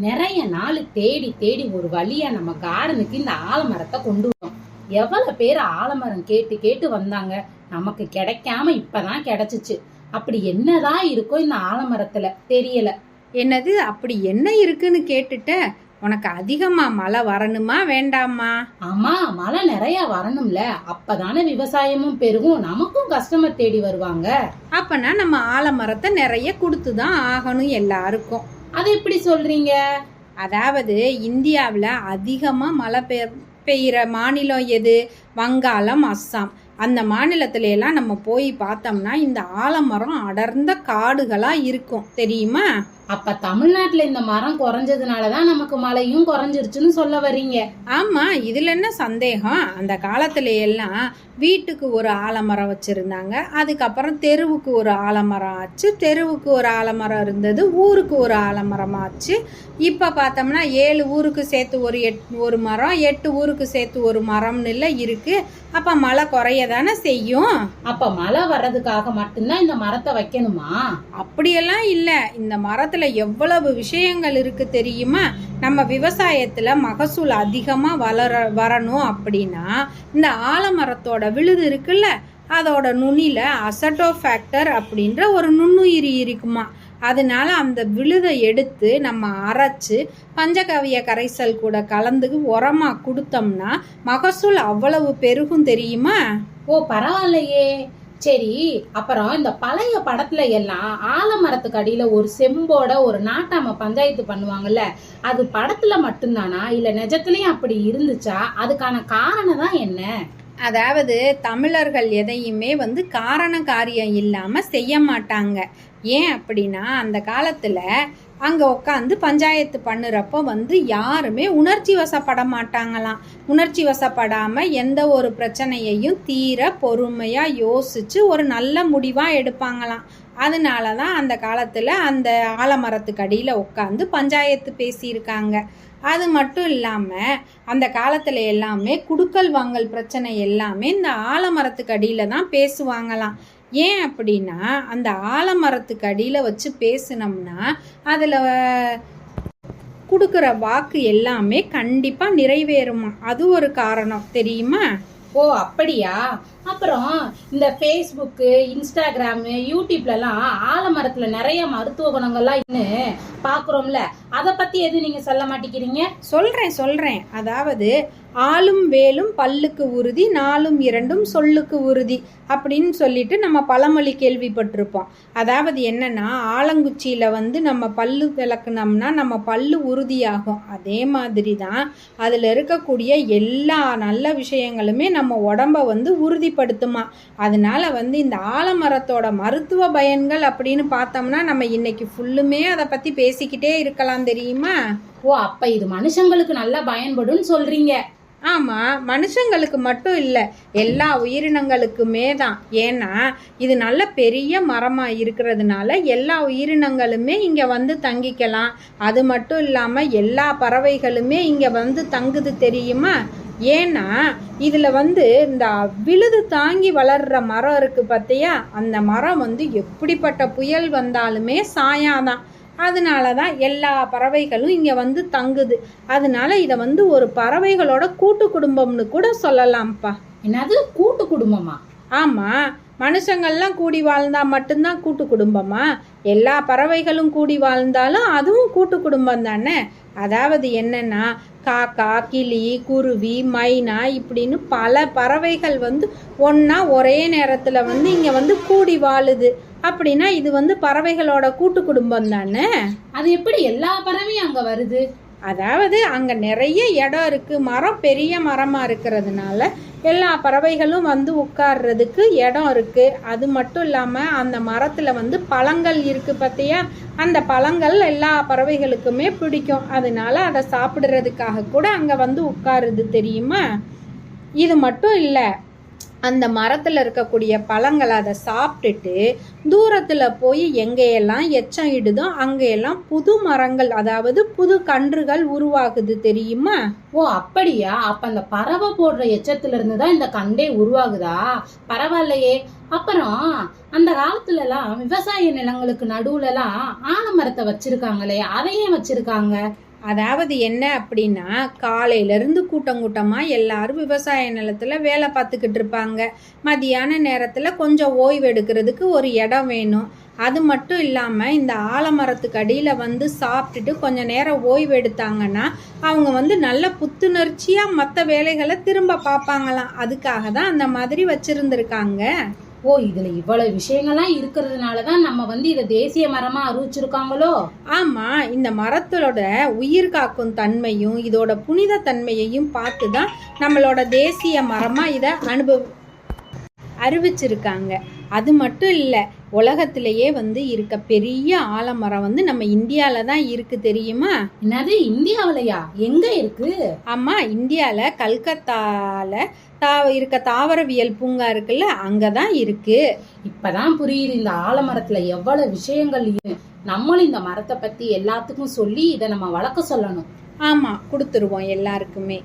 நிறைய நாள் தேடி தேடி ஒரு வழியா நம்ம கார்டனுக்கு இந்த ஆலமரத்தை கொண்டு வந்தோம். எவ்வளவு பேர் ஆலமரம் கேட்டு கேட்டு வந்தாங்க. நமக்கு கிடைக்காம இப்பதான் கிடைச்சிச்சு. அப்படி என்னதான் இருக்கோ இந்த ஆலமரத்துல? தெரியல. என்னது? அப்படி என்ன இருக்குன்னு கேட்டுட்ட? உனக்கு அதிகமா மழை வரணுமா வேண்டாமா? ஆமா மழை நிறைய வரணும்ல. அப்பதானே விவசாயமும் பெருகும். நமக்கும் கஸ்டமர் தேடி வருவாங்க. அப்பனா நம்ம ஆலமரத்தை நிறைய கொடுத்துதான் ஆகணும் எல்லாருக்கும். அது எப்படி சொல்றீங்க? அதாவது இந்தியாவில் அதிகமாக மழை பெய் பெய்கிற மாநிலம் எது? வங்காளம் அஸ்ஸாம். அந்த மாநிலத்துல எல்லாம் நம்ம போய் பார்த்தோம்னா இந்த ஆலமரம் அடர்ந்த காடுகளாக இருக்கும். தெரியுமா? அப்ப தமிழ்நாட்டுல இந்த மரம் குறைஞ்சதுனாலதான் நமக்கு மழையும் குறைஞ்சிருச்சுன்னு சொல்ல வர்றீங்க. ஆமா இதுல என்ன சந்தேகம்? அந்த காலத்துல எல்லாம் வீட்டுக்கு ஒரு ஆலமரம் வச்சிருந்தாங்க. அதுக்கப்புறம் தெருவுக்கு ஒரு ஆலமரம் ஆச்சு. தெருவுக்கு ஒரு ஆலமரம் இருந்தது ஊருக்கு ஒரு ஆலமரம் ஆச்சு. இப்ப பார்த்தோம்னா ஏழு ஊருக்கு சேர்த்து ஒரு எட் ஒரு மரம் எட்டு ஊருக்கு சேர்த்து ஒரு மரம்னு இல்லை இருக்கு. அப்ப மழை குறைய தானே செய்யும்? அப்ப மழை வர்றதுக்காக மட்டும்தான் இந்த மரத்தை வைக்கணுமா? அப்படியெல்லாம் இல்லை. இந்த மரத்துல எவ்வளவு விஷயங்கள் இருக்கு தெரியுமா? நம்ம விவசாயத்துல மகசூல் அதிகமா வளர வரணும் அப்படின்னா இந்த ஆலமரத்தோட விழுது இருக்குல்ல அதோட நுனில அசட்டோ ஃபேக்டர் அப்படின்ற ஒரு நுண்ணுயிரி இருக்குமா? அதனால அந்த விழுதை எடுத்து நம்ம அரைச்சு பஞ்சகவிய கரைசல் கூட கலந்து உரமா கொடுத்தோம்னா மகசூல் அவ்வளவு பெருகும் தெரியுமா? ஓ பரவாயில்லையே. சரி அப்புறம் இந்த பழைய படத்துல எல்லாம் ஆலமரத்துக்கு அடியில ஒரு செம்போட ஒரு நாட்டாம பஞ்சாயத்து பண்ணுவாங்கல்ல அது படத்துல மட்டும்தானா? இல்ல நிஜத்துலயும் அப்படி இருந்துச்சா? அதுக்கான காரணம் தான் என்ன? அதாவது தமிழர்கள் எதையுமே வந்து காரண காரியம் இல்லாமல் செய்ய மாட்டாங்க. ஏன் அப்படின்னா அந்த காலத்தில் அங்கே உட்காந்து பஞ்சாயத்து பண்ணுறப்போ வந்து யாருமே உணர்ச்சி வசப்பட மாட்டாங்களாம். உணர்ச்சி வசப்படாமல் எந்த ஒரு பிரச்சனையையும் தீர பொறுமையாக யோசித்து ஒரு நல்ல முடிவாக எடுப்பாங்களாம். அதனால தான் அந்த காலத்தில் அந்த ஆலமரத்துக்கு அடியில் உட்காந்து பஞ்சாயத்து பேசியிருக்காங்க. அது மட்டும் இல்லாமல் அந்த காலத்தில் எல்லாமே குடுக்கல் வாங்கல் பிரச்சனை எல்லாமே இந்த ஆலமரத்துக்கு அடியில் தான் பேசுவாங்களாம். ஏன் அப்படின்னா அந்த ஆலமரத்துக்கு அடியில் வச்சு பேசினோம்னா அதில் கொடுக்குற வாக்கு எல்லாமே கண்டிப்பாக நிறைவேறுமா அது ஒரு காரணம். தெரியுமா? ஓ அப்படியா? அப்புறம் இந்த ஃபேஸ்புக்கு இன்ஸ்டாகிராமு யூடியூப்லலாம் ஆலமரத்தில் நிறைய மருத்துவ குணங்கள்லாம் இன்னும் பார்க்குறோம்ல அதை பற்றி எதுவும் நீங்கள் சொல்ல மாட்டேங்கிறீங்க? சொல்கிறேன் சொல்கிறேன் அதாவது ஆளும் வேலும் பல்லுக்கு உறுதி நாளும் இரண்டும் சொல்லுக்கு உறுதி அப்படின்னு சொல்லிட்டு நம்ம பழமொழி கேள்விப்பட்டிருப்போம். அதாவது என்னன்னா ஆலங்குச்சியில் வந்து நம்ம பல்லு விளக்குனோம்னா நம்ம பல்லு உறுதியாகும். அதே மாதிரி தான் அதில் இருக்கக்கூடிய எல்லா நல்ல விஷயங்களுமே நம்ம உடம்ப வந்து உறுதி உறுதிப்படுத்துமா அதனால வந்து இந்த ஆலமரத்தோட மருத்துவ பயன்கள் அப்படின்னு பார்த்தோம்னா நம்ம இன்னைக்கு ஃபுல்லுமே அதை பத்தி பேசிக்கிட்டே இருக்கலாம் தெரியுமா? ஓ அப்ப இது மனுஷங்களுக்கு நல்லா பயன்படும்னு சொல்றீங்க. ஆமா மனுஷங்களுக்கு மட்டும் இல்லை எல்லா உயிரினங்களுக்குமே தான். ஏன்னா இது நல்ல பெரிய மரமா இருக்கிறதுனால எல்லா உயிரினங்களுமே இங்க வந்து தங்கிக்கலாம். அது மட்டும் இல்லாம எல்லா பறவைகளுமே இங்க வந்து தங்குது தெரியுமா? ஏன்னா இதுல வந்து இந்த விழுது தாங்கி வளர்ற மரம் இருக்கு பார்த்தியா அந்த மரம் வந்து எப்படிப்பட்ட புயல் வந்தாலுமே சாயாதான். அதனால தான் எல்லா பறவைகளும் இங்கே வந்து தங்குது. அதனால இதை வந்து ஒரு பறவைகளோட கூட்டு குடும்பம்னு கூட சொல்லலாம்ப்பா. என்னது? கூட்டு குடும்பமா? ஆமாம் மனுஷங்கள்லாம் கூடி வாழ்ந்தா மட்டும்தான் கூட்டு குடும்பமா? எல்லா பறவைகளும் கூடி வாழ்ந்தாலும் அதுவும் கூட்டு குடும்பம் தானே? அதாவது என்னன்னா காக்கா கிளி குருவி மைனா இப்படின்னு பல பறவைகள் வந்து ஒன்றா ஒரே நேரத்தில் வந்து இங்கே வந்து கூடி வாழுது. அப்படின்னா இது வந்து பறவைகளோட கூட்டு குடும்பம் தானே? அது எப்படி எல்லா பறவையும் அங்க வருது? அதாவது அங்கே நிறைய இடம் இருக்கு. மரம் பெரிய மரமாக இருக்கிறதுனால எல்லா பறவைகளும் வந்து உட்கார்றதுக்கு இடம் இருக்கு. அது மட்டும் இல்லாமல் அந்த மரத்தில் வந்து பழங்கள் இருக்கு பார்த்தியா அந்த பழங்கள் எல்லா பறவைகளுக்குமே பிடிக்கும். அதனால அதை சாப்பிடுறதுக்காக கூட அங்கே வந்து உட்காருது தெரியுமா? இது மட்டும் இல்லை அந்த மரத்தில் இருக்கக்கூடிய பழங்களை அதை சாப்பிட்டுட்டு தூரத்தில் போய் எங்கேயெல்லாம் எச்சம் இடுதோ அங்கேயெல்லாம் புது மரங்கள் அதாவது புது கன்றுகள் உருவாகுது தெரியுமா? ஓ அப்படியா? அப்ப அந்த பறவை போடுற எச்சத்துல இருந்து தான் இந்த கண்டே உருவாகுதா? பரவாயில்லையே. அப்புறம் அந்த காலத்துல எல்லாம் விவசாய நிலங்களுக்கு நடுவுல எல்லாம் ஆலமரத்தை வச்சிருக்காங்களே அதையே வச்சிருக்காங்க. அதாவது என்ன அப்படின்னா காலையிலேருந்து கூட்டம் கூட்டமாக எல்லாரும் விவசாய நிலத்தில் வேலை பார்த்துக்கிட்டு இருப்பாங்க. மதியான நேரத்தில் கொஞ்சம் ஓய்வு எடுக்கிறதுக்கு ஒரு இடம் வேணும். அது மட்டும் இல்லாமல் இந்த ஆலமரத்துக்கு அடியில் வந்து சாப்பிட்டுட்டு கொஞ்சம் நேரம் ஓய்வு எடுத்தாங்கன்னா அவங்க வந்து நல்ல புத்துணர்ச்சியாக மற்ற வேலைகளை திரும்ப பார்ப்பாங்களாம். அதுக்காக தான் அந்த மாதிரி வச்சுருந்துருக்காங்க. ஓ இதுல இவ்வளவு விஷயங்கள்லாம் இருக்கிறதுனால தான் நம்ம வந்து இதை தேசிய மரமா அறிவிச்சிருக்காங்களோ? ஆமா இந்த மரத்தோட உயிர் காக்கும் தன்மையும் இதோட புனித தன்மையையும் பார்த்து தான் நம்மளோட தேசிய மரமா இதை அனுபவ அறிவிச்சிருக்காங்க. அது மட்டும் இல்லை உலகத்திலேயே வந்து இருக்க பெரிய ஆலமரம் வந்து நம்ம இந்தியாவில் தான் இருக்குது தெரியுமா? என்னது இந்தியாவிலயா? எங்க இருக்கு? ஆமாம் இந்தியாவில் கல்கத்தாவில் தா இருக்க தாவரவியல் பூங்கா இருக்குல்ல அங்கே தான் இருக்குது இப்பதான் புரியுது இந்த ஆலமரத்துல எவ்வளவு விஷயங்கள் இருக்கு. நம்மளும் இந்த மரத்தை பத்தி எல்லாத்துக்கும் சொல்லி இதை நம்ம வளர்க்க சொல்லணும். ஆமாம் கொடுத்துருவோம் எல்லாருக்குமே.